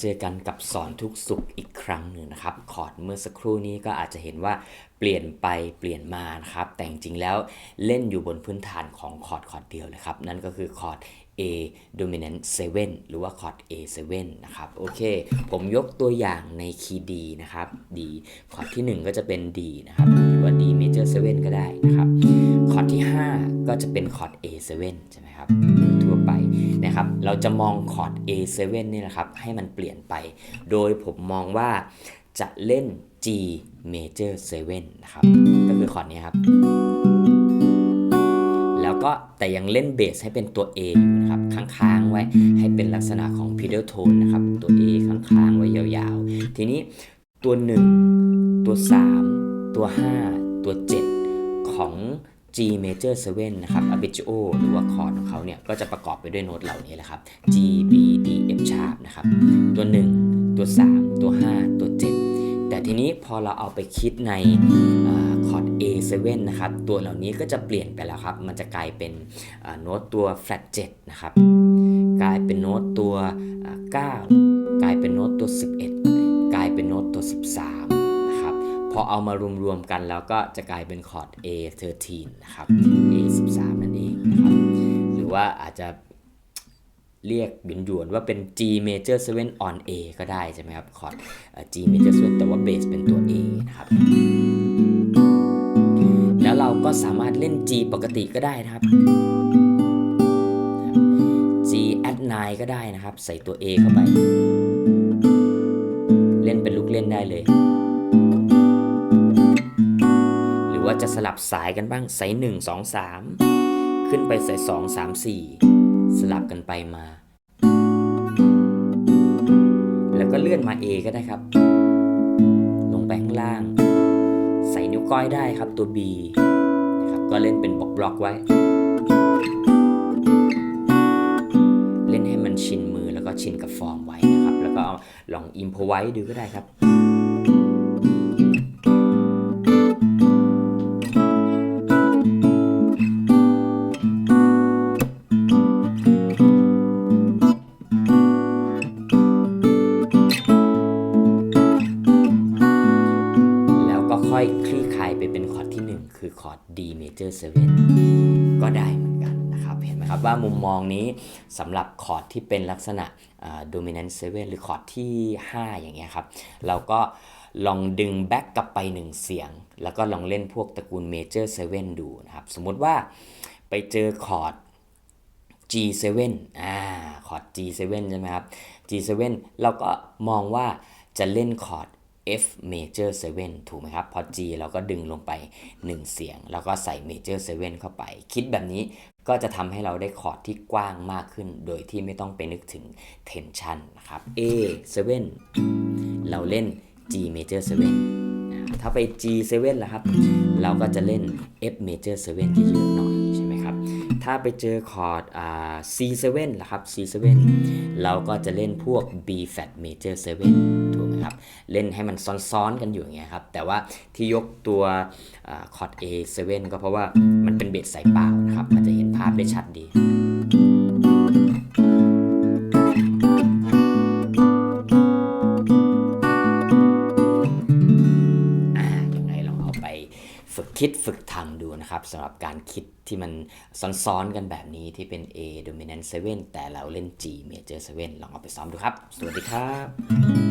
เจอกันกับสอนทุกสุขอีกครั้งหนึ่งนะครับ คอร์ดเมื่อสักครู่นี้ก็อาจจะเห็นว่าเปลี่ยนไปเปลี่ยนมานะครับ แต่จริงๆแล้วเล่นอยู่บนพื้นฐานของคอร์ดคอร์ดเดียวเลยครับ นั่นก็คือคอร์ด A dominant 7 หรือว่าคอร์ด A7 นะครับ โอเค ผมยกตัวอย่างในคีย์ D นะครับ D คอร์ดที่ 1 ก็จะเป็น D นะครับ หรือว่า D major 7 ก็ได้นะครับ อร์ดที่ 5 ก็จะเป็นคอร์ด A7 ใช่ไหมครับทั่วไปนะครับ เราจะมองคอร์ด A7 นี่นะครับให้มันเปลี่ยนไป โดยผมมองว่าจะเล่น G major 7นะครับ ก็คือคอร์ดนี้ครับ แล้วก็แต่ยังเล่นเบสให้เป็นตัว A อยู่นะครับ ค้างๆไว้ให้เป็นลักษณะของ pedal tone นะครับ ตัว A ค้างๆไว้ยาวๆ ทีนี้ตัว 1 ตัว 3 ตัว 5 ตัว 7 ของ G major 7 นะครับ arpeggio หรือว่าคอร์ดของเขาเนี่ย ก็จะประกอบไปด้วยโน้ตเหล่านี้แหละครับ G B D F sharp นะครับ ตัว 1 ตัว 3 ตัว 5 ตัว 7 แต่ทีนี้พอเราเอาไปคิดในคอร์ด A7 นะครับ ตัวเหล่านี้ก็จะเปลี่ยนไปแล้วครับ มันจะกลายเป็นโน้ตตัว flat 7 นะครับ กลายเป็นโน้ตตัวอ่า9กลายเป็นโน้ตตัว พอเอามารวมๆกันแล้วก็จะกลายเป็นคอร์ด A13 นะครับ A13 นั่นเองนะครับ หรือว่าอาจจะเรียกหยวนๆว่าเป็น G major 7 on A ก็ได้ใช่ไหมครับคอร์ดเอ่อ G major 7แต่ว่าเบสเป็นตัว A นะครับแล้วเราก็สามารถเล่น G ปกติก็ได้นะครับ G add 9ก็ได้นะครับ ใส่ตัว A เข้าไป เล่นเป็นลูกเล่นได้เลย จะสลับสายกันบ้างใส่1 2 3ขึ้นไปใส่2 3 4สลับกันไปมา แล้วก็เลื่อนมา A ก็ได้ครับ ลงไปข้างล่าง ใส่นิ้วก้อยได้ครับตัว B นะครับก็เล่นเป็นบล็อกบล็อกไว้ เล่นให้มันชินมือแล้วก็ชินกับฟอร์มไว้นะครับ แล้วก็เอาลองอิมพอไว้ดูก็ได้ครับ คือคอร์ด D major 7 ก็ได้เหมือนกันนะครับเห็นไหมครับว่ามุมมองนี้สำหรับคอร์ดที่เป็นลักษณะ dominant 7 หรือคอร์ดที่ 5 อย่างเงี้ยครับเราก็ลองดึงแบ็กกลับไป 1 เสียง แล้วก็ลองเล่นพวกตระกูล major 7ดูนะครับ สมมติว่าไปเจอคอร์ด G7 อ่า คอร์ด G7 ใช่ไหมครับ G7 เราก็มองว่าจะเล่นคอร์ด F major 7 ถูกไหมครับ พอ G เราก็ดึงลงไป 1 เสียง แล้วก็ใส่ major 7 เข้าไป คิดแบบนี้ก็จะทำให้เราได้คอร์ดที่กว้างมากขึ้น โดยที่ไม่ต้องไปนึกถึง tension นะครับ A7 เราเล่น G major 7 ถ้าไป G7 ล่ะครับ เราก็จะเล่น F major 7เยอะหน่อยใช่ไหมครับ ถ้าไปเจอคอร์ด C7 ล่ะครับ C7 เราก็จะเล่นพวก B flat major 7 ถูกไหมครับเล่นให้มันซ้อนๆกันอยู่อย่างเงี้ยครับแต่ว่าที่ยกตัวอคอร์ด A7 ก็เพราะว่ามันเป็นเบสสายเปล่านะครับมันจะเห็นภาพได้ชัดดีอ่างไงลองเอาไปฝึกคิดฝึกทำดูนะครับสำหรับการคิดที่มันซ้อนๆกันแบบนี้ที่เป็น A dominant 7 แต่เราเล่น G major 7 ลองเอาไปซ้อมดูครับ สวัสดีครับ